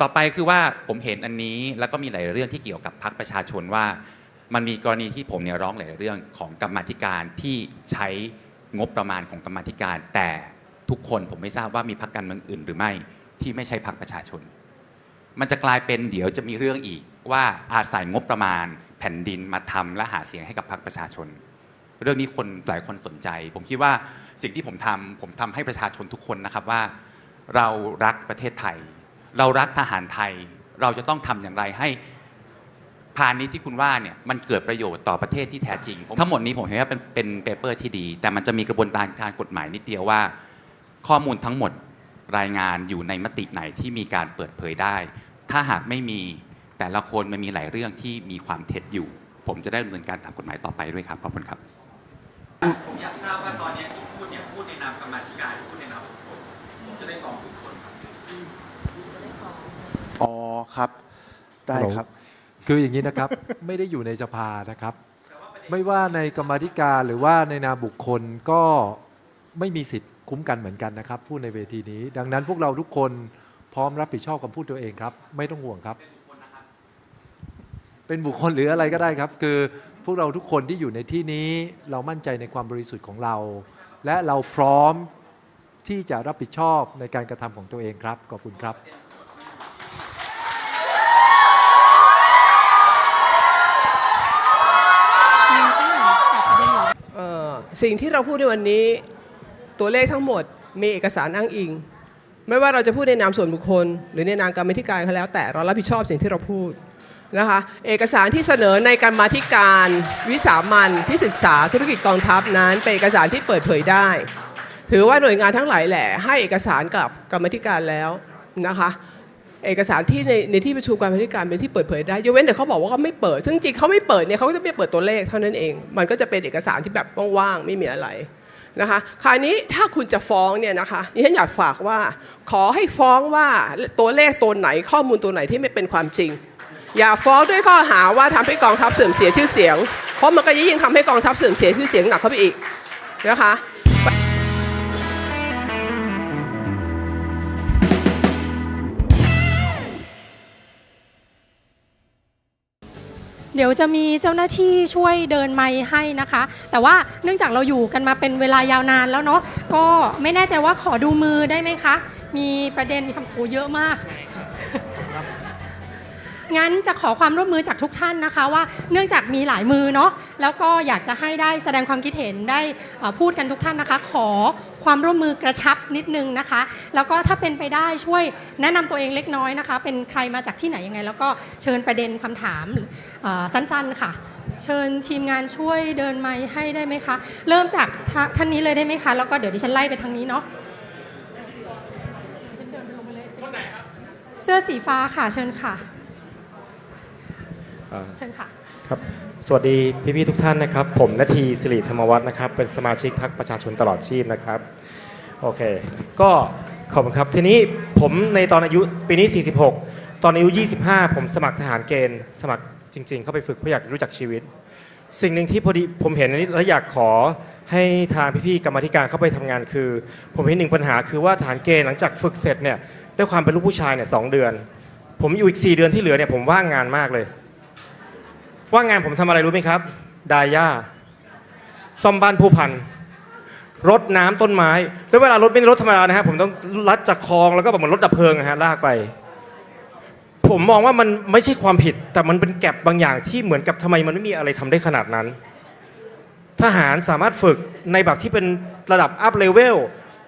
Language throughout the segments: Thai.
ต่อไปคือว่าผมเห็นอันนี้แล้วก็มีหลายเรื่องที่เกี่ยวกับพรรคประชาชนว่า มันมีกรณีที่ผมเนี่ยร้องหลายเรื่องของกรรมาธิการที่ใช้งบประมาณของกรรมาธิการ แต่ทุกคนผมไม่ทราบว่ามีพรรคการเมืองอื่น หรือไม่ที่ไม่ใช่พรรคประชาชน มันจะกลายเป็นเดี๋ยวจะมีเรื่องอีกว่าอาศัยงบประมาณแผ่นดินมาทำและหาเสียงให้กับพรรคประชาชน เรื่องนี้คนหลายคนสนใจ ผมคิดว่าสิ่งที่ผมทำผมทำให้ประชาชนทุกคนนะครับว่า เรารักประเทศไทย เรารักทหารไทย เราจะต้องทำอย่างไรให้พาณิชย์ที่คุณว่าเนี่ยมันเกิดประโยชน์ต่อประเทศที่แท้จริง ทั้งหมดนี้ผมเห็นว่าเป็นเป็นเปเปอร์ที่ดี แต่มันจะมีกระบวนการทางกฎหมายนิดเดียวว่า ข้อมูลทั้งหมดรายงานอยู่ในมติไหนที่มีการเปิดเผยได้ ถ้าหากไม่มีแต่ละคนมันมีหลายเรื่องที่มีความเท็จอยู่ ผมจะได้ดำเนินการตามกฎหมายต่อไปด้วยครับขอบคุณครับ ผมอยากทราบว่าตอนนี้ที่พูดเนี่ยพูดในนามกรรมาธิการพูดในนามทุกคนผมจะได้ฟ้องทุกคนครับ อ๋อครับ ได้ครับ คืออย่างนี้นะครับ ไม่ได้อยู่ในสภานะครับ ไม่ว่าในกรรมธิการหรือว่าในนามบุคคลก็ไม่มีสิทธิ์คุ้มกันเหมือนกันนะครับ พูดในเวทีนี้ ดังนั้นพวกเราทุกคนพร้อมรับผิดชอบคำพูดตัวเองครับ ไม่ต้องห่วงครับ เป็นบุคคลหรืออะไรก็ได้ครับ คือพวกเราทุกคนที่อยู่ในที่นี้เรามั่นใจในความบริสุทธิ์ของเรา และเราพร้อมที่จะรับผิดชอบในการกระทำของตัวเองครับขอบคุณครับ เอ่อ สิ่งที่เราพูดในวันนี้ตัวเลขทั้งหมดมีเอกสารอ้างอิง ไม่ว่าเราจะพูดในนามส่วนบุคคล หรือในนามกรรมธิการก็แล้ว แต่เรารับผิดชอบสิ่งที่เราพูดนะคะเอกสารที่เสนอในกรรมาธิการวิสามันที่ศึกษาธุรกิจกองทัพนั้น เป็นเอกสารที่เปิดเผยได้ ถือว่าหน่วยงานทั้งหลายแหล่ให้เอกสารกับกรรมธิการแล้วนะคะ เอกสารที่ในในที่ประชุมการบริการเป็นที่เปิดเผยได้ยกเว้นแต่เขาบอกว่าเขาไม่เปิด ซึ่งจริงเขาไม่เปิดเนี่ยเขาก็จะไม่เปิดตัวเลขเท่านั้นเอง มันก็จะเป็นเอกสารที่แบบว่างๆไม่มีอะไรนะคะคราวนี้ถ้าคุณจะฟ้องเนี่ยนะคะดิฉันอยากฝากว่า ขอให้ฟ้องว่าตัวเลขตัวไหนข้อมูลตัวไหนที่ไม่เป็นความจริง อย่าฟ้องด้วยข้อหาว่าทำให้กองทัพเสื่อมเสียชื่อเสียง เพราะมันก็ยิ่งทำให้กองทัพเสื่อมเสียชื่อเสียงหนักเข้าไปอีกนะคะ ดี๋ยวจะมีเจ้าหน้าที่ช่วยเดินไมค์ให้นะคะ แต่ว่าเนื่องจากเราอยู่กันมาเป็นเวลายาวนานแล้วเนาะก็ไม่แน่ใจว่าขอดูมือได้ไหมคะ มีประเด็นมีคำโหเยอะมากงั้นจะขอความร่วมมือจากทุกท่านนะคะ ว่าเนื่องจากมีหลายมือเนาะแล้วก็อยากจะให้ได้แสดงความคิดเห็นได้เอ่อพูดกันทุกท่านนะคะ ขอ ความร่วมมือกระชับนิดนึงนะคะ แล้วก็ถ้าเป็นไปได้ช่วยแนะนำตัวเองเล็กน้อยนะคะ เป็นใครมาจากที่ไหนยังไง แล้วก็เชิญประเด็นคำถามเอ่อสั้นๆค่ะ เชิญทีมงานช่วยเดินไมค์ให้ได้ไหมคะ เริ่มจากท่าท่านนี้เลยได้ไหมคะ แล้วก็เดี๋ยวดิฉันไล่ไปทางนี้เนาะเสื้อสีฟ้าค่ะ เชิญค่ะอ่าเชิญค่ะครับ สวัสดีพี่ๆทุกท่านนะครับ ผมนาทีสิริธรรมวัฒน์นะครับ เป็นสมาชิกพรรคประชาชนตลอดชีพนะครับ โอเค ก็ขอบคุณครับ ทีนี้ผมในตอนอายุปีนี้ 46 ตอนอายุ 25 ผมสมัครทหารเกณฑ์ สมัครจริง ๆ เข้าไปฝึกเพื่ออยากรู้จักชีวิต สิ่งหนึ่งที่พอดีผมเห็นนี้แล้วอยากขอให้ทางพี่ๆกรรมธิการเข้าไปทำงานคือ ผมเห็นหนึ่งปัญหาคือว่าทหารเกณฑ์หลังจากฝึกเสร็จเนี่ยด้วยความเป็นลูกผู้ชายเนี่ยสองเดือน ผมอยู่อีก 4 เดือนที่เหลือเนี่ยผมว่างงานมากเลย ว่างานผมทำอะไรรู้ไหมครับดาย่าซ่อมบ้านผู้พันรดน้ำต้นไม้ แล้วเวลารถไม่ได้รถธรรมดานะฮะผมต้องรัดจากคลองแล้วก็แบบเหมือนรถดับเพลิงนะฮะลากไป ผมมองว่ามันไม่ใช่ความผิด แต่มันเป็นแก็บบางอย่างที่เหมือนกับทำไมมันไม่มีอะไรทำได้ขนาดนั้น ทหารสามารถฝึกในแบบที่เป็นระดับอัพเลเวล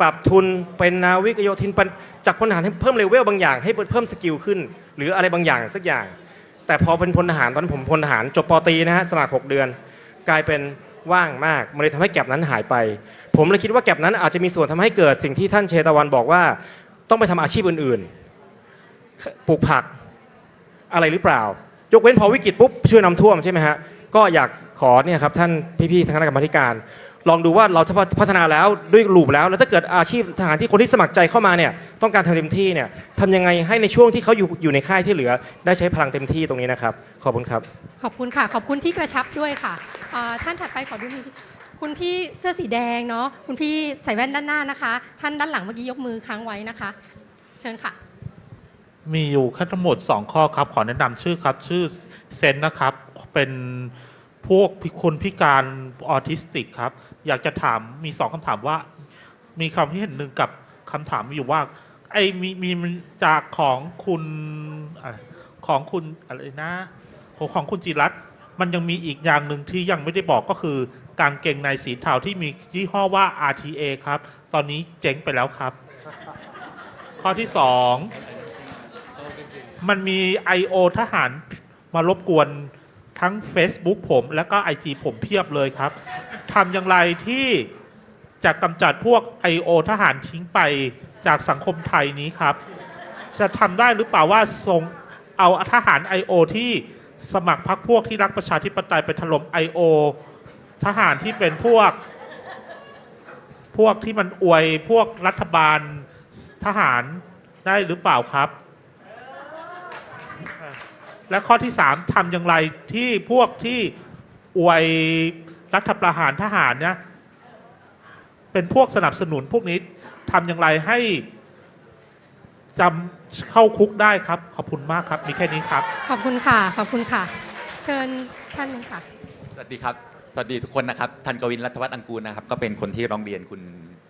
ปรับทุนเป็นนาวิกโยธินป็นจากพลทหารให้เพิ่มเลเวลบางอย่างให้เพิ่มสกิลขึ้น หรืออะไรบางอย่างสักอย่าง แต่พอเป็นพลทหารตอนผมพลทหารจบปตรีนะฮะสมัคร6เดือน กลายเป็นว่างมากมันเลยทำให้แก็บนั้นหายไป ผมเลยคิดว่าแก็บนั้นอาจจะมีส่วนทำให้เกิดสิ่งที่ท่านเชตวันบอกว่า ต้องไปทำอาชีพอื่นๆปลูกผักอะไรหรือเปล่า ยกเว้นพอวิกฤตปุ๊บช่วยน้ำท่วมใช่ไหมฮะก็อยากขอเนี่ยครับท่านพี่ๆทางคณะกรรมการ ลองดูว่าเราจะพัฒนาแล้วด้วยลูปแล้ว แล้วถ้าเกิดอาชีพทหารที่คนที่สมัครใจเข้ามาเนี่ยต้องการทำเต็มที่เนี่ยทำยังไงให้ในช่วงที่เขาอยู่อยู่ในค่ายที่เหลือ ได้ใช้พลังเต็มที่ตรงนี้นะครับ ขอบคุณครับ ขอบคุณค่ะ ขอบคุณที่กระชับด้วยค่ะเอ่อท่านถัดไปขอดูมือคุณพี่เสื้อสีแดงเนาะคุณพี่ใส่แว่นด้านหน้านะคะ ท่านด้านหลังเมื่อกี้ยกมือค้างไว้นะคะ เชิญค่ะ มีอยู่แค่ทั้งหมด 2 ข้อครับ ขอแนะนำชื่อครับ ชื่อเซนนะครับ เป็น พวกคนพิการออทิสติกครับ อยากจะถามมีสองคำถามว่า มีคำที่เห็นหนึ่งกับคำถามอยู่ว่า ไอ้มีมีจากของคุณอะไรของคุณอะไรนะ ของของคุณจิรัตน์มันยังมีอีกอย่างหนึ่งที่ยังไม่ได้บอกก็คือกางเกงในสีเทาที่มียี่ห้อว่า RTA ครับ ตอนนี้เจ๊งไปแล้วครับ ข้อที่สองมันมี I.O. ทหารมารบกวน ทั้ง Facebook ผมแล้วก็ IG ผมเพียบเลยครับทำอย่างไรที่จะกำจัดพวก I.O. ทหารทิ้งไปจากสังคมไทยนี้ครับ จะทำได้หรือเปล่าว่าส่งเอาทหาร I.O. ที่สมัครพรรคพวกที่รักประชาธิปไตยไปถล่ม I.O. ทหารที่เป็นพวก พวกที่มันอวยพวกรัฐบาลทหารได้หรือเปล่าครับ และข้อที่ 3ทำอย่างไรที่พวกที่อวยรัฐประหารทหารเนี่ยเป็นพวกสนับสนุนพวกนี้ทำอย่างไรให้จำเข้าคุกได้ครับ ขอบคุณมากครับ มีแค่นี้ครับ ขอบคุณค่ะ ขอบคุณค่ะ เชิญท่านหนึงค่ะ สวัสดีครับ สวัสดีทุกคนนะครับท่านกวินรัฐวัฒน์อังกูลนะครับ ก็เป็นคนที่ร้องเรียนคุณ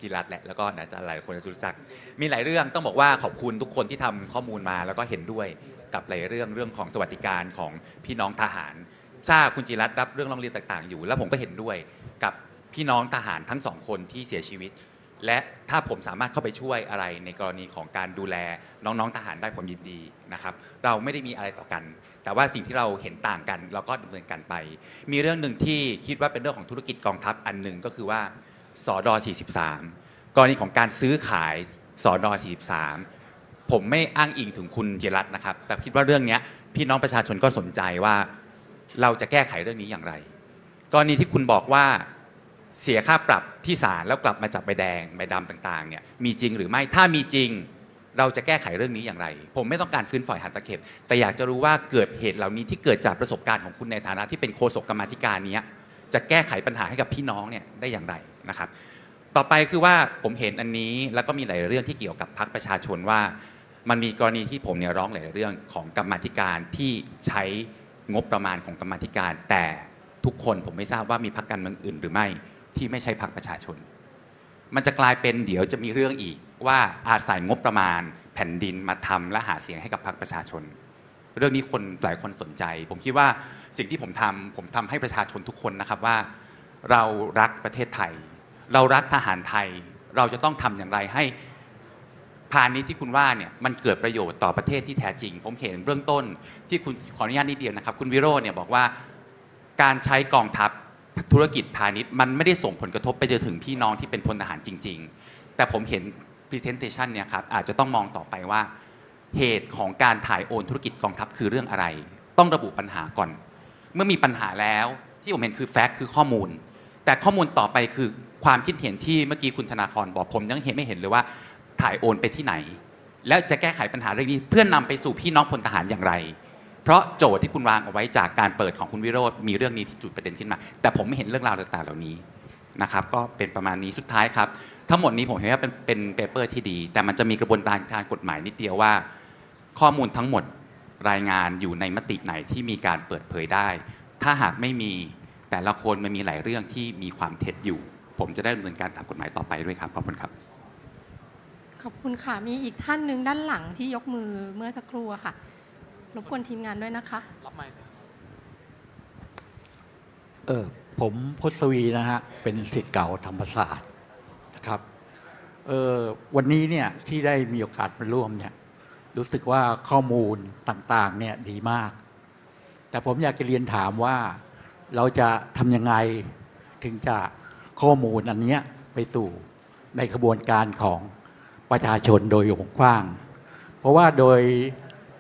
จิรัตน์แหละ แล้วก็น่าจะหลายคนจะรู้จัก มีหลายเรื่องต้องบอกว่าขอบคุณทุกคนที่ทำข้อมูลมาแล้วก็เห็นด้วย กับหลายเรื่องเรื่องของสวัสดิการของพี่น้องทหารทราบคุณจิรัตน์รับเรื่องร้องเรียนต่าง ๆ อยู่ แล้วผมก็เห็นด้วยกับพี่น้องทหารทั้งสองคนที่เสียชีวิต และถ้าผมสามารถเข้าไปช่วยอะไรในกรณีของการดูแลน้องๆทหารได้ผมยินดีนะครับเราไม่ได้มีอะไรต่อกัน แต่ว่าสิ่งที่เราเห็นต่างกัน เราก็ดำเนินการไป มีเรื่องหนึ่งที่คิดว่าเป็นเรื่องของธุรกิจกองทัพอันหนึ่งก็คือว่าสอดอ43 กรณีของการซื้อขายสอดอ43 ผมไม่อ้างอิงถึงคุณเจรัตน์นะครับ แต่คิดว่าเรื่องเนี้ยพี่น้องประชาชนก็สนใจว่า เราจะแก้ไขเรื่องนี้อย่างไรกรณีที่คุณบอกว่าเสียค่าปรับที่ศาลแล้วกลับมาจับใบแดงใบดำต่างๆเนี่ยมีจริงหรือไม่ถ้ามีจริง เราจะแก้ไขเรื่องนี้อย่างไร ผมไม่ต้องการฟื้นฝอยหันตะเข็บแต่อยากจะรู้ว่าเกิดเหตุเหล่านี้ที่เกิดจากประสบการณ์ของคุณในฐานะที่เป็นโฆษกกรรมาธิการเนี้ยจะแก้ไขปัญหาให้กับพี่น้องเนี่ยได้อย่างไรนะครับ ต่อไปคือว่าผมเห็นอันนี้แล้วก็มีหลายเรื่องที่เกี่ยวกับพรรคประชาชนว่า มันมีกรณีที่ผมเนี่ยร้องหลายเรื่องของกรรมาธิการที่ใช้งบประมาณของกรรมาธิการ แต่ทุกคนผมไม่ทราบว่ามีพรรคการเมืองอื่น หรือไม่ที่ไม่ใช่พรรคประชาชน มันจะกลายเป็นเดี๋ยวจะมีเรื่องอีกว่าอาศัยงบประมาณแผ่นดินมาทำและหาเสียงให้กับพรรคประชาชน เรื่องนี้คนหลายคนสนใจ ผมคิดว่าสิ่งที่ผมทำผมทำให้ประชาชนทุกคนนะครับว่า เรารักประเทศไทย เรารักทหารไทย เราจะต้องทำอย่างไรให้พาณิชย์ที่คุณว่าเนี่ยมันเกิดประโยชน์ต่อประเทศที่แท้จริง ผมเห็นเบื้องต้นที่คุณขออนุญาตนิดเดียวนะครับ คุณวิโรจน์เนี่ยบอกว่าการใช้กองทัพธุรกิจพาณิชย์ มันไม่ได้ส่งผลกระทบไปจนถึงพี่น้องที่เป็นพลทหารจริง ๆ แต่ผมเห็น Presentation เนี่ยครับอาจจะต้องมองต่อไปว่า เหตุของการถ่ายโอนธุรกิจกองทัพคือเรื่องอะไร ต้องระบุปัญหาก่อน เมื่อมีปัญหาแล้วที่ผมเห็นคือแฟกต์คือข้อมูล แต่ข้อมูลต่อไปคือความคิดเห็นที่เมื่อกี้คุณธนาครบอกผมยังเห็นไม่เห็นเลยว่าถ่ายโอนไปที่ไหน แล้วจะแก้ไขปัญหาเรื่องนี้เพื่อนำไปสู่พี่น้องพลทหารอย่างไร เพราะโจทย์ที่คุณวางเอาไว้จากการเปิดของคุณวิโรธมีเรื่องนี้ที่จุดประเด็นขึ้นมา แต่ผมไม่เห็นเรื่องราวต่างๆเหล่านี้นะครับก็เป็นประมาณนี้สุดท้ายครับ ทั้งหมดนี้ผมเห็นว่าเป็นเป็นเปเปอร์ที่ดี แต่มันจะมีกระบวนการทางกฎหมายนิดเดียวว่า ข้อมูลทั้งหมดรายงานอยู่ในมติไหนที่มีการเปิดเผยได้ ถ้าหากไม่มี แต่ละคนมันมีหลายเรื่องที่มีความเท็จอยู่ ผมจะได้ดำเนินการตามกฎหมายต่อไปด้วยครับขอบคุณครับ ขอบคุณค่ะ มีอีกท่านหนึ่งด้านหลังที่ยกมือเมื่อสักครู่อะค่ะ รบกวนทีมงานด้วยนะคะเออผมพศวีนะฮะเป็นศิษย์เก่าธรรมศาสตร์นะครับเออวันนี้เนี่ยที่ได้มีโอกาสมาร่วมเนี่ยรู้สึกว่าข้อมูลต่างๆเนี่ยดีมาก แต่ผมอยากจะเรียนถามว่า เราจะทำยังไงถึงจะข้อมูลอันนี้ไปสู่ในกระบวนการของประชาชนโดยวงกว้าง เพราะว่าโดย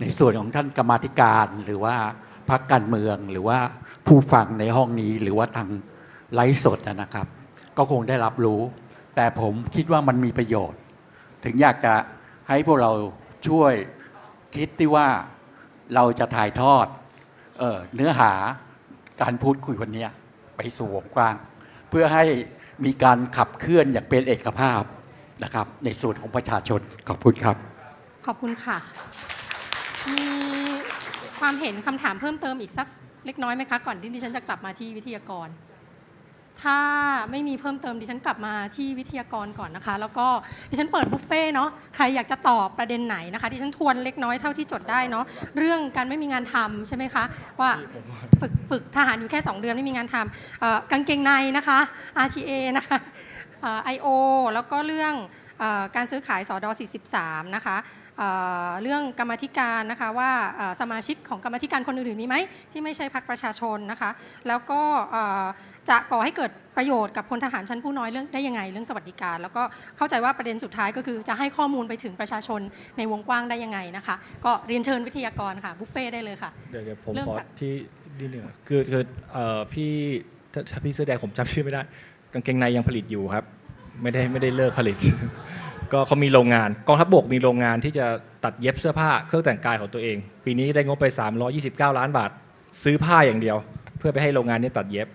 ในส่วนของท่านกรรมธิการหรือว่าพรรคการเมืองหรือว่าผู้ฟังในห้องนี้หรือว่าทางไลฟ์สดนะนะครับ ก็คงได้รับรู้ แต่ผมคิดว่ามันมีประโยชน์ ถึงอยากจะให้พวกเราช่วยคิดที่ว่าเราจะถ่ายทอดเออเนื้อหา การพูดคุยวันนี้ไปสู่วงกว้าง เพื่อให้มีการขับเคลื่อนอย่างเป็นเอกภาพนะครับ ในส่วนของประชาชนขอบคุณครับ ขอบคุณค่ะ มีความเห็นคำถามเพิ่มเติมอีกสักเล็กน้อยไหมคะ ก่อนที่ดิฉันจะกลับมาที่วิทยากร ถ้าไม่มีเพิ่มเติมดิฉันกลับมาที่วิทยากรก่อนนะคะ แล้วก็ดิฉันเปิดบุฟเฟ่ต์เนาะใครอยากจะตอบประเด็นไหนนะคะดิฉันทวนเล็กน้อยเท่าที่จดได้เนาะเรื่องการไม่มีงานทำใช่ไหมคะว่าฝึกฝึกทหารอยู่แค่ 2 เดือนไม่มีงานทำเอ่อกางเกงในนะคะ RTA นะคะไอโอแล้วก็เรื่องเออการซื้อขายสอดอ43 นะคะเอ่อเรื่องกรรมาธิการนะคะว่าเอ่อสมาชิกของกรรมาธิการคนอื่นๆมีไหมที่ไม่ใช่พรรคประชาชนนะคะ แล้วก็เอ่อ จะก่อให้เกิดประโยชน์กับพลทหารชั้นผู้น้อยเรื่องได้ยังไงเรื่องสวัสดิการ แล้วก็เข้าใจว่าประเด็นสุดท้ายก็คือจะให้ข้อมูลไปถึงประชาชนในวงกว้างได้ยังไงนะคะ ก็เรียนเชิญวิทยากรค่ะบุฟเฟ่ต์ได้เลยค่ะเดี๋ยวเดี๋ยวผมเริ่มขอจากที่นิดหนึ่งอะคือคือเอ่อพี่ถ้าถ้าพี่เสื้อแดงผมจำชื่อไม่ได้ กางเกงในยังผลิตอยู่ครับ ไม่ได้ไม่ได้เลิกผลิต ก็เขามีโรงงานกองทัพบกมีโรงงานที่จะตัดเย็บเสื้อผ้าเครื่องแต่งกายของตัวเอง ปีนี้ได้งบไป 329 ล้านบาท ซื้อผ้าอย่างเดียว เพื่อไปให้โรงงานนี้ตัดเย็บ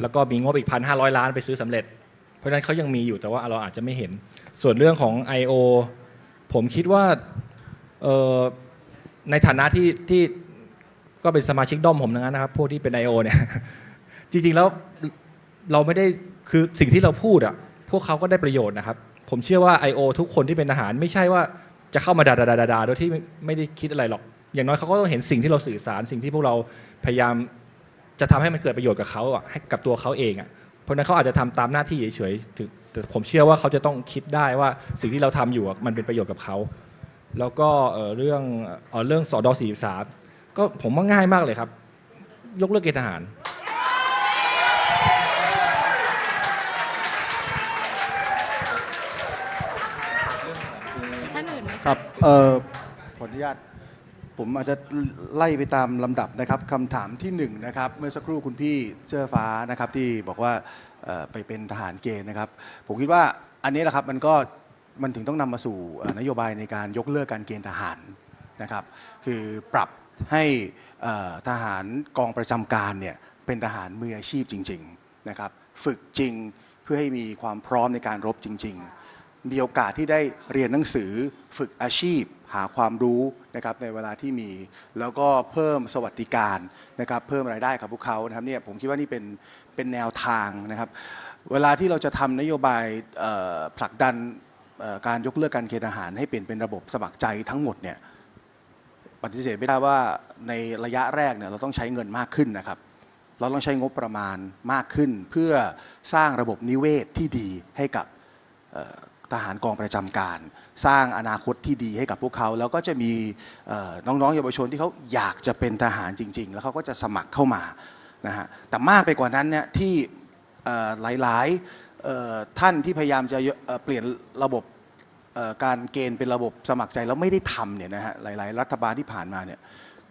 แล้วก็มีงบอีก1,500ล้านไปซื้อสำเร็จ เพราะฉะนั้นเขายังมีอยู่แต่ว่าเราอาจจะไม่เห็น ส่วนเรื่องของ I.O. ผมคิดว่าในฐานะที่ที่ก็เป็นสมาชิกด้อมผมทั้งนั้นนะครับ พวกที่เป็น I.O. เนี่ยจริงๆแล้วเราไม่ได้คือสิ่งที่เราพูดอะพวกเขาก็ได้ประโยชน์นะครับ ผมเชื่อว่า I.O. ทุกคนที่เป็นทหาร ไม่ใช่ว่าจะเข้ามาด่าๆๆๆโดยที่ไม่ได้คิดอะไรหรอก อย่างน้อยเขาก็ต้องเห็นสิ่งที่เราสื่อสารสิ่งที่พวกเราพยายาม จะทำให้มันเกิดประโยชน์กับเขาอะให้กับตัวเขาเองอะเพราะฉะนั้นเขาอาจจะทำตามหน้าที่เฉยๆถึงแต่ผมเชื่อว่าเขาจะต้องคิดได้ว่าสิ่งที่เราทำอยู่อะมันเป็นประโยชน์กับเขาแล้วก็เอ่อเรื่องเอ่อเรื่องสอดสี่สามก็ผมว่าง่ายมากเลยครับ ยกเลิกเกณฑ์ทหาร ท่านอื่นไหมะครับเอ่อขออนุญาต ผมอาจจะไล่ไปตามลำดับนะครับคำถามที่หนึ่งนะครับ เมื่อสักครู่คุณพี่เสื้อฟ้านะครับที่บอกว่าเอ่อไปเป็นทหารเกณฑ์นะครับ ผมคิดว่าอันนี้แหละครับมันก็มันถึงต้องนำมาสู่เอ่อนโยบายในการยกเลิกการเกณฑ์ทหารนะครับ คือปรับให้เอ่อทหารกองประจำการเนี่ยเป็นทหารมืออาชีพจริง ๆนะครับ ฝึกจริงเพื่อให้มีความพร้อมในการรบจริง ๆ มีโอกาสที่ได้เรียนหนังสือฝึกอาชีพ หาความรู้นะครับในเวลาที่มี แล้วก็เพิ่มสวัสดิการนะครับเพิ่มรายได้กับพวกเขานะครับเนี่ยผมคิดว่านี่เป็นเป็นแนวทางนะครับ เวลาที่เราจะทำนโยบายผลักดันการยกเลิกการเกณฑ์ทหารให้เปลี่ยนเป็นระบบสมัครใจทั้งหมดเนี่ยปฏิเสธไม่ได้ว่าในระยะแรกเนี่ยเราต้องใช้เงินมากขึ้นนะครับ เราต้องใช้งบประมาณมากขึ้น เพื่อสร้างระบบนิเวศที่ดีให้กับ ทหารกองประจำการ สร้างอนาคตที่ดีให้กับพวกเขา แล้วก็จะมีน้องๆเยาวชนที่เขาอยากจะเป็นทหารจริง ๆ แล้วเขาก็จะสมัครเข้ามานะฮะแต่มากไปกว่านั้นเนี่ยที่หลายๆท่านที่พยายามจะเปลี่ยนระบบการเกณฑ์เป็นระบบสมัครใจแล้วไม่ได้ทำเนี่ยนะฮะหลาย ๆ รัฐบาลที่ผ่านมาเนี่ย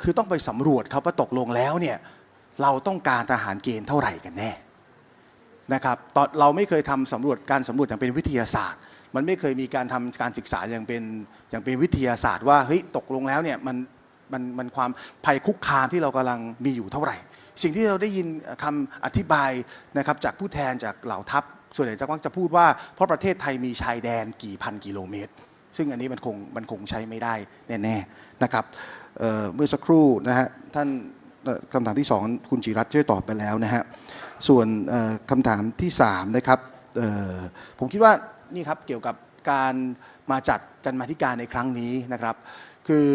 คือต้องไปสำรวจครับว่าตกลงแล้วเนี่ยเราต้องการทหารเกณฑ์เท่าไหร่กันแน่นะครับตอนเราไม่เคยทำสำรวจการสำรวจอย่างเป็นวิทยาศาสตร์ มันไม่เคยมีการทำการศึกษาอย่างเป็นอย่างเป็นวิทยาศาสตร์ว่าเฮ้ยตกลงแล้วเนี่ยมันมันมันความภัยคุกคามที่เรากำลังมีอยู่เท่าไหร่ สิ่งที่เราได้ยินคำอธิบายนะครับจากผู้แทนจากเหล่าทัพ ส่วนใหญ่จะมักจะพูดว่าเพราะประเทศไทยมีชายแดนกี่พันกิโลเมตร ซึ่งอันนี้มันคงมันคงใช้ไม่ได้แน่ๆนะครับเเมื่อสักครู่นะฮะท่านคำถามที่สองคุณจิรัตช่วยตอบไปแล้วนะฮะส่วนคำถามที่สามนะครับผมคิดว่า นี่ครับเกี่ยวกับการมาจัดกันมาธิการในครั้งนี้นะครับ คือ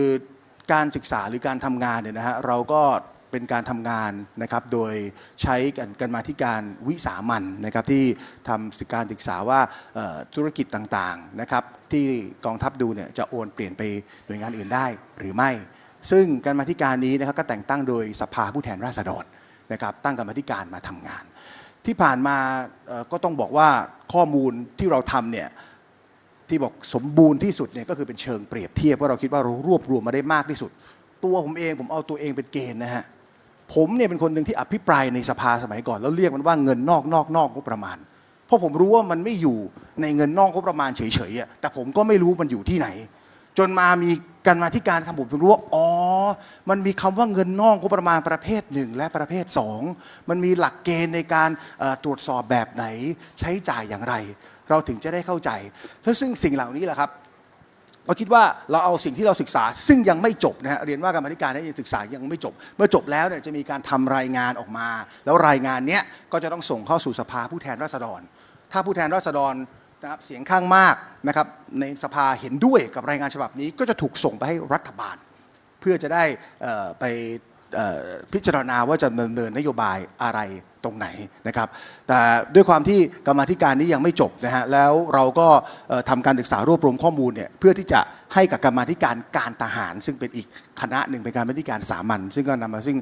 การศึกษาหรือการทำงานเนี่ยนะฮะเราก็เป็นการทำงานนะครับโดยใช้กันกันมาธิการวิสามันนะครับที่ทำการศึกษาว่าธุรกิจต่างๆนะครับที่กองทัพดูเนี่ยจะโอนเปลี่ยนไปหน่วยงานอื่นได้หรือไม่ ซึ่งการมาธิการนี้นะครับก็แต่งตั้งโดยสภาผู้แทนราษฎรนะครับตั้งกรรมาธิการมาทำงาน ที่ผ่านมาก็ต้องบอกว่าข้อมูลที่เราทำเนี่ยที่บอกสมบูรณ์ที่สุดเนี่ยก็คือเป็นเชิงเปรียบเทียบว่าเราคิดว่าเรารวบรวมมาได้มากที่สุด ตัวผมเองผมเอาตัวเองเป็นเกณฑ์นะฮะผมเนี่ยเป็นคนหนึ่งที่อภิปรายในสภาสมัยก่อน แล้วเรียกมันว่าเงินนอกนอกนอกงบประมาณ เพราะผมรู้ว่ามันไม่อยู่ในเงินนอกงบประมาณเฉยๆอะแต่ผมก็ไม่รู้มันอยู่ที่ไหน จนมามีการมาที่การทำผมถึงรู้ว่าอ๋อ มันมีคำว่าเงินนอกงบประมาณประเภทหนึ่งและประเภทสองมันมีหลักเกณฑ์ในการตรวจสอบแบบไหนใช้จ่ายอย่างไร เราถึงจะได้เข้าใจแล้วซึ่งสิ่งเหล่านี้แหละครับเราคิดว่าเราเอาสิ่งที่เราศึกษา ซึ่งยังไม่จบนะฮะเรียนว่ากรรมธิการนี่ยังศึกษายังไม่จบ เมื่อจบแล้วเนี่ยจะมีการทำรายงานออกมา แล้วรายงานเนี้ยก็จะต้องส่งเข้าสู่สภาผู้แทนราษฎร ถ้าผู้แทนราษฎรนะครับเสียงข้างมากนะครับในสภาเห็นด้วยกับรายงานฉบับนี้ก็จะถูกส่งไปให้รัฐบาล เพื่อจะได้ไปพิจารณาว่าจะดำเนินนโยบายอะไรตรงไหนนะครับ แต่ด้วยความที่กรรมธิการนี้ยังไม่จบนะฮะแล้วเราก็เอ่อทำการศึกษารวบรวมข้อมูลเนี่ยเพื่อที่จะให้กับกรรมธิการการทหาร ซึ่งเป็นอีกคณะหนึ่งเป็นการกรรมาธิการสามัญซึ่งก็นำมาซึ่ง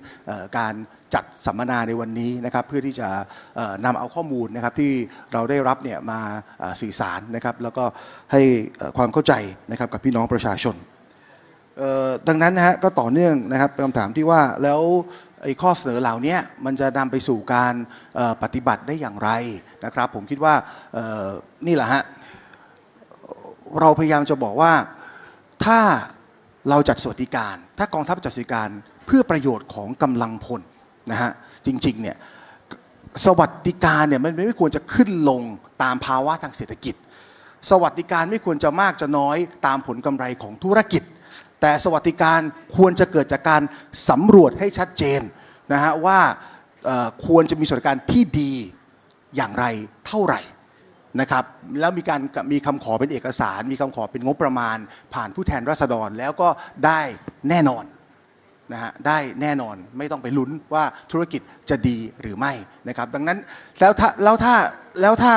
การจัดสัมมนาในวันนี้นะครับ เพื่อที่จะเอ่อนำเอาข้อมูลนะครับที่เราได้รับเนี่ยมาสื่อสารนะครับ แล้วก็ให้ความเข้าใจนะครับกับพี่น้องประชาชน ดังนั้นนะฮะก็ต่อเนื่องนะครับเป็นคำถามที่ว่าแล้วไอ้ข้อเสนอเหล่านี้มันจะนำไปสู่การปฏิบัติได้อย่างไรนะครับ ผมคิดว่านี่แหละฮะเราพยายามจะบอกว่าถ้าเราจัดสวัสดิการ ถ้ากองทัพจัดสวัสดิการเพื่อประโยชน์ของกำลังพลนะฮะจริงๆเนี่ยสวัสดิการเนี่ยมันไม่ควรจะขึ้นลงตามภาวะทางเศรษฐกิจ สวัสดิการไม่ควรจะมากจะน้อยตามผลกำไรของธุรกิจ แต่สวัสดิการควรจะเกิดจากการสำรวจให้ชัดเจนนะฮะว่าควรจะมีสวัสดิการที่ดีอย่างไรเท่าไหร่นะครับแล้วมีการมีคำขอเป็นเอกสาร มีคำขอเป็นงบประมาณ ผ่านผู้แทนราษฎรแล้วก็ได้แน่นอนนะฮะได้แน่นอนไม่ต้องไปลุ้นว่าธุรกิจจะดีหรือไม่นะครับดังนั้นแล้วถ้าแล้วถ้าแล้วถ้า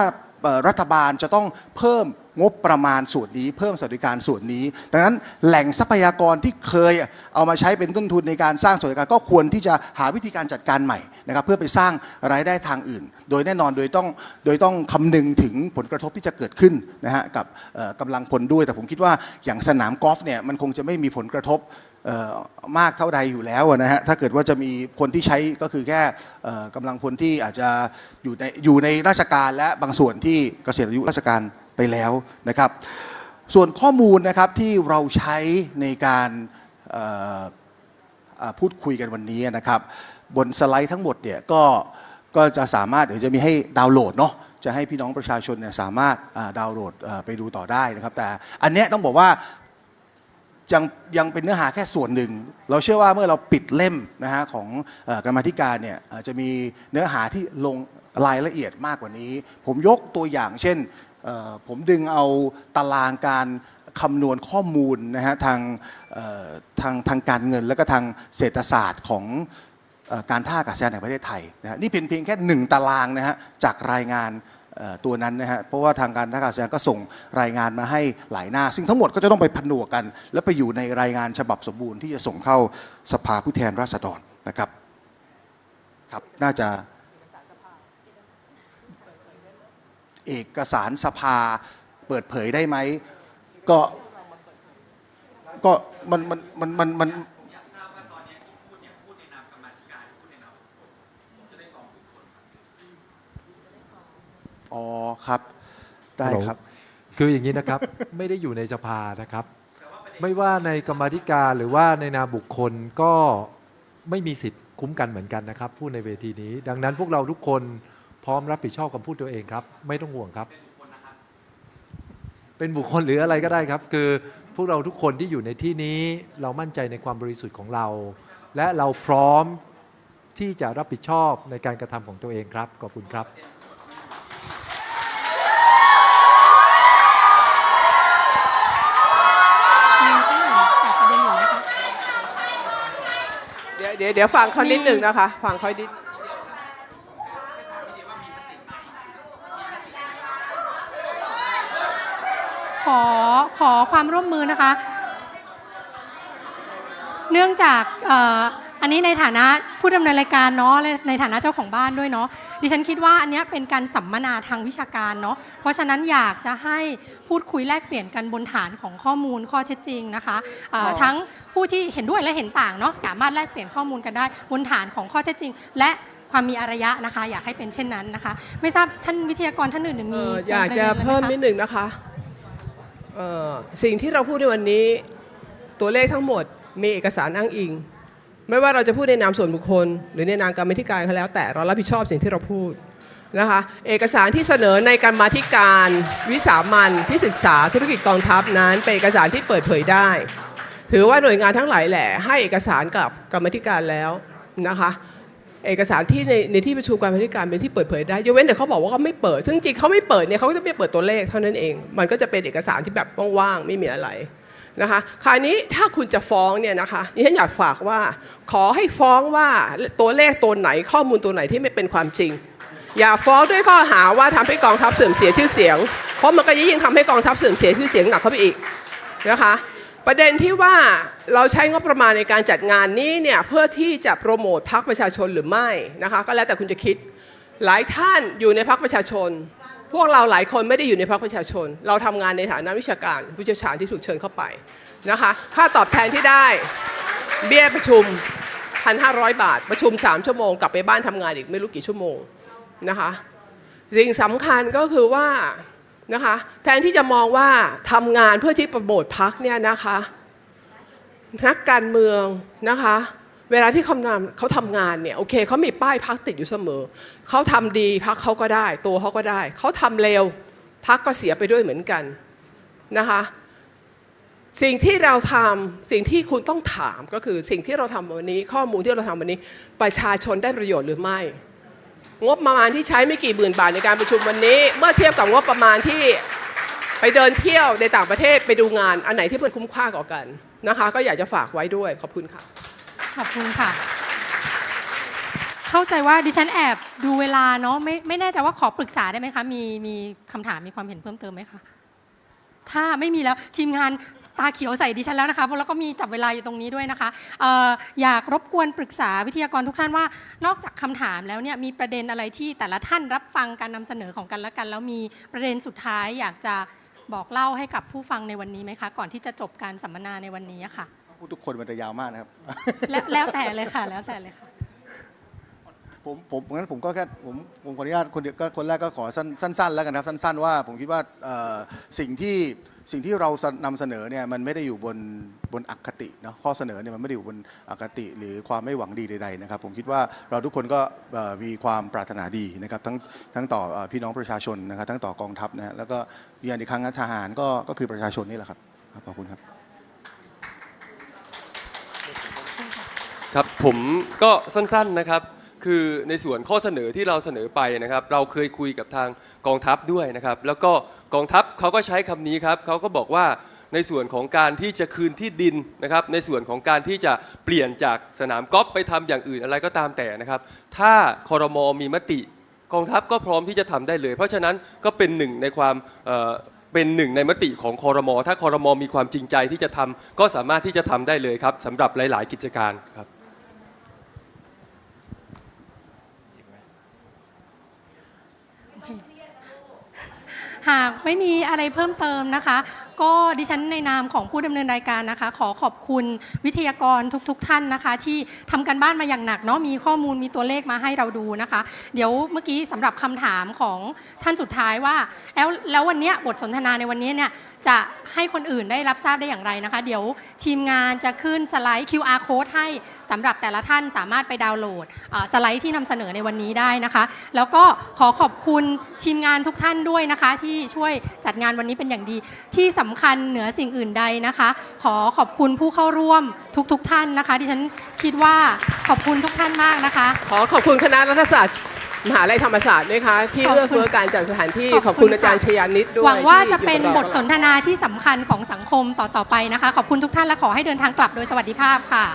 รัฐบาลจะต้องเพิ่ม งบประมาณส่วนนี้ เพิ่มสวัสดิการส่วนนี้ ดังนั้นแหล่งทรัพยากรที่เคยเอามาใช้เป็นต้นทุนในการสร้างสวัสดิการก็ควรที่จะหาวิธีการจัดการใหม่นะครับเพื่อไปสร้างรายได้ทางอื่น โดยแน่นอนโดยต้องโดยต้องคำนึงถึงผลกระทบที่จะเกิดขึ้นนะฮะกับกำลังพลด้วย แต่ผมคิดว่าอย่างสนามกอล์ฟเนี่ยมันคงจะไม่มีผลกระทบมากเท่าใดอยู่แล้วนะฮะถ้าเกิดว่าจะมีคนที่ใช้ก็คือแค่กำลังพลที่อาจจะอยู่ในอยู่ในราชการและบางส่วนที่เกษียณอายุราชการ ไปแล้วนะครับ ส่วนข้อมูลนะครับที่เราใช้ในการพูดคุยกันวันนี้นะครับ บนสไลด์ทั้งหมดเนี่ยก็ก็จะสามารถเดี๋ยวจะมีให้ดาวน์โหลดเนาะจะให้พี่น้องประชาชนเนี่ยสามารถดาวน์โหลดไปดูต่อได้นะครับ แต่อันเนี้ยต้องบอกว่ายังยังเป็นเนื้อหาแค่ส่วนหนึ่ง เราเชื่อว่าเมื่อเราปิดเล่มนะฮะของกรรมธิการเนี่ยจะมีเนื้อหาที่ลงรายละเอียดมากกว่านี้ ผมยกตัวอย่างเช่น ผมดึงเอาตารางการคำนวณข้อมูลนะฮะทางทางทางการเงิน และก็ทางเศรษฐศาสตร์ของอการท่าอากาศยานแห่งประเทศไทยนะฮะนี่เป็นเพียงแค่หนึ่งตารางนะฮะจากรายงานตัวนั้นนะฮะเพราะว่าทางการท่าอากาศยานก็ส่งรายงานมาให้หลายหน้า ซึ่งทั้งหมดก็จะต้องไปผนวกกัน แล้วไปอยู่ในรายงานฉบับสมบูรณ์ที่จะส่งเข้าสภาผู้แทนราษฎรนะครับครับน่าจะ เอกสารสภาเปิดเผยได้ไหมก็ก็มันมันมันมันมันอยากทราบว่าตอนนี้ที่พูดเนี่ยพูดในนามกรรมาธิการพูดในนามบุคคลผมจะได้สองบุคคลครับอ๋อครับ ได้ครับ คืออย่างนี้นะครับ ไม่ได้อยู่ในสภานะครับ ไม่ว่าในกรรมาธิการหรือว่าในนามบุคคลก็ไม่มีสิทธิ์คุ้มกันเหมือนกันนะครับ พูดในเวทีนี้ ดังนั้นพวกเราทุกคน พร้อมรับผิดชอบคำพูดตัวเองครับ ไม่ต้องห่วงครับ เป็นบุคคลหรืออะไรก็ได้ครับ คือพวกเราทุกคนที่อยู่ในที่นี้เรามั่นใจในความบริสุทธิ์ของเรา และเราพร้อมที่จะรับผิดชอบในการกระทำของตัวเองครับขอบคุณครับเดี๋ยวเดี๋ยวฟังเขานิดหนึ่งนะคะ ฟังเขานิด ขอขอความร่วมมือนะคะ เนื่องจากเอ่ออันนี้ในฐานะผู้ดำเนินรายการเนาะและในฐานะเจ้าของบ้านด้วยเนาะดิฉันคิดว่าอันเนี้ยเป็นการสัมมนาทางวิชาการเนาะเพราะฉะนั้นอยากจะให้พูดคุยแลกเปลี่ยนกันบนฐานของข้อมูลข้อเท็จจริงนะคะเอ่อทั้งผู้ที่เห็นด้วยและเห็นต่างเนาะสามารถแลกเปลี่ยนข้อมูลกันได้บนฐานของข้อเท็จจริง และความมีอารยะนะคะ อยากให้เป็นเช่นนั้นนะคะ ไม่ทราบท่านวิทยากรท่านอื่นๆมีเอ่ออยากจะประด็นอไรไหเพิ่มคนิดหนึ่งนะคะเอ่อ สิ่งที่เราพูดในวันนี้ตัวเลขทั้งหมดมีเอกสารอ้างอิง ไม่ว่าเราจะพูดในนามส่วนบุคคล หรือในนามกรรมธิการก็แล้ว แต่เรารับผิดชอบสิ่งที่เราพูดนะคะเอกสารที่เสนอในการมาธิการวิสามันที่ศึกษาธุรกิจกองทัพนั้น เป็นเอกสารที่เปิดเผยได้ ถือว่าหน่วยงานทั้งหลายแหล่ให้เอกสารกับกรรมธิการแล้วนะคะ เอกสารที่ในในที่ประชุมการบริการเป็นที่เปิดเผยได้ยกเว้นแต่เขาบอกว่าเขาไม่เปิด ซึ่งจริงเขาไม่เปิดเนี่ยเขาก็จะไม่เปิดตัวเลขเท่านั้นเอง มันก็จะเป็นเอกสารที่แบบว่างๆไม่มีอะไรนะคะคราวนี้ถ้าคุณจะฟ้องเนี่ยนะคะดิฉันอยากฝากว่า ขอให้ฟ้องว่าตัวเลขตัวไหนข้อมูลตัวไหนที่ไม่เป็นความจริง อย่าฟ้องด้วยข้อหาว่าทำให้กองทัพเสื่อมเสียชื่อเสียง เพราะมันก็ยิ่งทำให้กองทัพเสื่อมเสียชื่อเสียงหนักเข้าไปอีกนะคะ ประเด็นที่ว่าเราใช้งบประมาณในการจัดงานนี้เนี่ยเพื่อที่จะโปรโมทพรรคประชาชนหรือไม่นะคะก็แล้วแต่คุณจะคิดหลายท่านอยู่ในพรรคประชาชน พวกเราหลายคนไม่ได้อยู่ในพรรคประชาชน เราทำงานในฐานะวิชาการผู้เชี่ยวชาญที่ถูกเชิญเข้าไปนะคะค่าตอบแทนที่ได้เบี้ยประชุม 1,500 บาท ประชุม 3 ชั่วโมง กลับไปบ้านทำงานอีกไม่รู้กี่ชั่วโมงนะคะสิ่งสำคัญก็คือว่า นะคะแทนที่จะมองว่าทำงานเพื่อที่ประโมทพักเนี่ยนะคะนักการเมืองนะคะเวลาที่เขาทำเขาทำงานเนี่ยโอเคเขามีป้ายพักติดอยู่เสมอเขาทำดีพักเขาก็ได้ ตัวเขาก็ได้เขาทำเร็วพักก็เสียไปด้วยเหมือนกันนะคะสิ่งที่เราทำสิ่งที่คุณต้องถามก็คือสิ่งที่เราทำวันนี้ ข้อมูลที่เราทำวันนี้ ประชาชนได้ประโยชน์หรือไม่ งบประมาณที่ใช้ไม่กี่หมื่นบาทในการประชุมวันนี้ เมื่อเทียบกับงบประมาณที่ไปเดินเที่ยวในต่างประเทศไปดูงานอันไหนที่มันคุ้มค่ากว่ากันนะคะ ก็อยากจะฝากไว้ด้วยขอบคุณค่ะขอบคุณค่ะ เข้าใจว่าดิฉันแอบดูเวลาเนาะไม่ไม่แน่ใจว่าขอปรึกษาได้ไหมคะ มีมีคำถามมีความเห็นเพิ่มเติมไหมคะถ้าไม่มีแล้วทีมงาน ตาเขียวใส่ดิฉันแล้วนะคะเพราะแล้วก็มีจับเวลาอยู่ตรงนี้ด้วยนะคะเอออยากรบกวนปรึกษาวิทยากรทุกท่านว่า นอกจากคำถามแล้วเนี่ยมีประเด็นอะไรที่แต่ละท่านรับฟังการนำเสนอของกันและกัน แล้วมีประเด็นสุดท้ายอยากจะบอกเล่าให้กับผู้ฟังในวันนี้ไหมคะ ก่อนที่จะจบการสัมมนาในวันนี้อะค่ะพูดทุกคนมันจะยาวมากนะครับแล้วแล้วแต่เลยค่ะ แล้วแต่เลยค่ะผมผมงั้นผมก็แค่ผมผมขออนุญาตคนเดียวก็คนแรกก็ขอสั้นสั้นๆแล้วกันนะครับสั้น ๆ ว่าผมคิดว่าเอ่อสิ่งที่ สิ่งที่เรานำเสนอเนี่ยมันไม่ได้อยู่บนบนอคติเนาะข้อเสนอเนี่ยมันไม่ได้อยู่บนอคติหรือความไม่หวังดีใดๆนะครับ ผมคิดว่าเราทุกคนก็มีความปรารถนาดีนะครับทั้งทั้งต่อพี่น้องประชาชนนะครับทั้งต่อกองทัพนะฮะแล้วก็ยืนยันอีกครั้งนะทหารก็ก็คือประชาชนนี่แหละครับขอบคุณครับครับผมก็สั้นๆนะครับคือในส่วนข้อเสนอที่เราเสนอไปนะครับ เราเคยคุยกับทางกองทัพด้วยนะครับ แล้วก็ กองทัพเขาก็ใช้คำนี้ครับเขาก็บอกว่าในส่วนของการที่จะคืนที่ดินนะครับ ในส่วนของการที่จะเปลี่ยนจากสนามกอล์ฟไปทำอย่างอื่นอะไรก็ตามแต่นะครับ ถ้าคอรมอมีมติ กองทัพก็พร้อมที่จะทำได้เลย เพราะฉะนั้นก็เป็นหนึ่งในความเอ่อเป็นหนึ่งในมติของคอรมอถ้าคอรมอมีความจริงใจที่จะทำก็สามารถที่จะทำได้เลยครับสำหรับหลาย ๆ กิจการครับ หากไม่มีอะไรเพิ่มเติมนะคะก็ดิฉันในนามของผู้ดำเนินรายการนะคะ ขอขอบคุณวิทยากรทุกๆทท่านนะคะ ที่ทำการบ้านมาอย่างหนักเนาะมีข้อมูลมีตัวเลขมาให้เราดูนะคะ เดี๋ยวเมื่อกี้สำหรับคำถามของท่านสุดท้ายว่า แล้วแล้ววันเนี้ยบทสนทนาในวันนี้เนี่ยจะให้คนอื่นได้รับทราบได้อย่างไรนะคะ เดี๋ยวทีมงานจะขึ้นสไลด์ QR code ให้สำหรับแต่ละท่านสามารถไปดาวน์โหลดเอ่อสไลด์ที่นำเสนอในวันนี้ได้นะคะ แล้วก็ขอขอบคุณทีมงานทุกท่านด้วยนะคะ ที่ช่วยจัดงานวันนี้เป็นอย่างดีที่สำคัญเหนือสิ่งอื่นใดนะคะ ขอขอบคุณผู้เข้าร่วมทุกๆทท่านนะคะที่ฉันคิดว่าขอบคุณทุกท่านมากนะคะ ขอขอบคุณคณะรัฐศาสตร์มหาลัยธรรมศาสตร์ด้วยค่ะที่เลือกเพื่อการจัดสถานที่ขอบคุณอาจารย์ชยานิตด้วยหวังว่าที่จะเป็นอยู่บกับทราสนทนาที่สำคัญของสังคมต่อๆไปนะคะ ขอบคุณทุกท่านและขอให้เดินทางกลับโดยสวัสดิภาพค่ะ